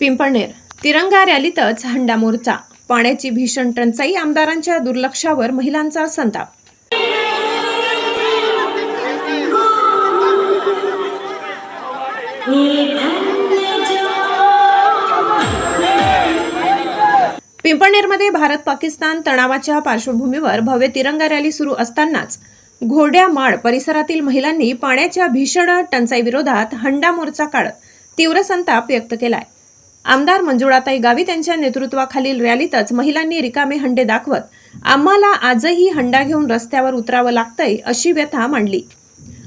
पिंपळनेर तिरंगा रॅलीतच हंडा मोर्चा पाण्याची भीषण टंचाई आमदारांच्या दुर्लक्षावर महिलांचा संताप पिंपळनेरमध्ये भारत पाकिस्तान तणावाच्या पार्श्वभूमीवर भव्य तिरंगा रॅली सुरू असतानाच घोड्या माड परिसरातील महिलांनी पाण्याच्या भीषण टंचाईविरोधात हंडा मोर्चा काढत तीव्र संताप व्यक्त केलाय. आमदार मंजुळाताई गावित यांच्या नेतृत्वाखालील रॅलीतच महिलांनी रिकामे हंडे दाखवत आम्हाला आजही हंडा घेऊन रस्त्यावर उतरावं लागतंय अशी व्यथा मांडली.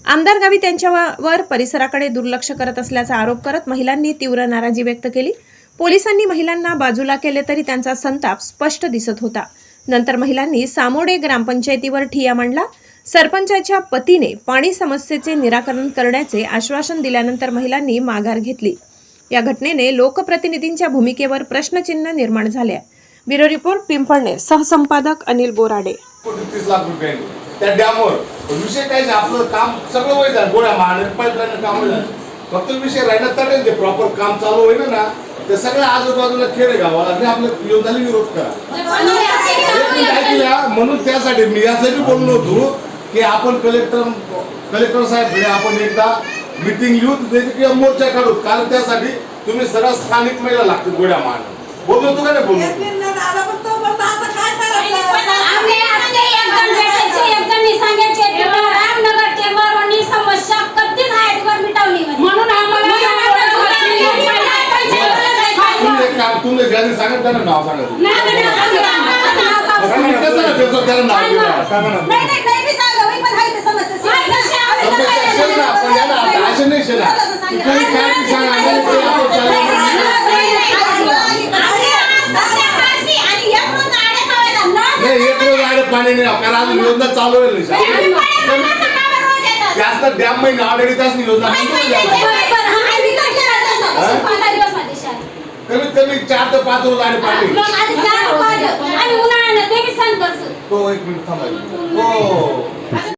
आमदार गावित यांच्यावर परिसराकडे दुर्लक्ष करत असल्याचा आरोप करत महिलांनी तीव्र नाराजी व्यक्त केली. पोलिसांनी महिलांना बाजूला केले तरी त्यांचा संताप स्पष्ट दिसत होता. नंतर महिलांनी सामोडे ग्रामपंचायतीवर ठिया मांडला. सरपंचाच्या पतीने पाणी समस्येचे निराकरण करण्याचे आश्वासन दिल्यानंतर महिलांनी माघार घेतली. या घटनेने लोकप्रतिनिधींच्या भूमिकेवर प्रश्नचिन्ह निर्माण झाले. ब्युरो रिपोर्ट पिंपळणे सहसंपादक अनिल बोराडे. लाख त्या डॅमवर. विषय काय आपलं काम सगळं वय झालं. गोळ्या काम फक्त विषय राहिला तर ते प्रॉपर काम चालू होईल ना. ते सगळ्या आजूबाजूला खेडे गावाला. आणि आपल्या योजनाला विरोध करा. म्हणून त्यासाठी मी यासाठी बोललो होतो की आपण कलेक्टर कलेक्टर साहेब आपण एकदा मिटिंग घेऊ त्याची किंवा मोर्चा काढू. कारण त्यासाठी तुम्ही सरळ स्थानिक महिला लागतील गोड्या मान बोललो होतो का नाही बोललो ते समस्या समजा असेल ना, पण याला आता असे नाही शेला. काय सांगा, एक रोज आडे पाणी नाही कारण अजून योजना चालू आहे नाही. जास्त डॅम महिने ऑलरेडी त्याच योजना बंद झाली. कमीत कमी चार ते पाच रोज आडे पाणी आम्ही उन्हाळ्यानं ते बी सहन करतो तो एक मिनिट थांबायचं हो